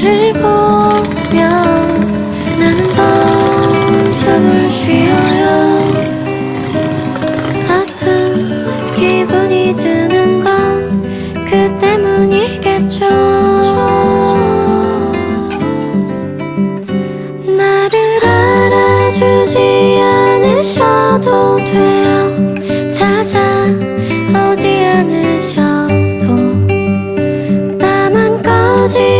나를 보면 나는 한숨을 쉬어요. 아픈 기분이 드는 건 그 때문이겠죠. 나를 알아주지 않으셔도 돼요. 찾아오지 않으셔도. 나만 꺼지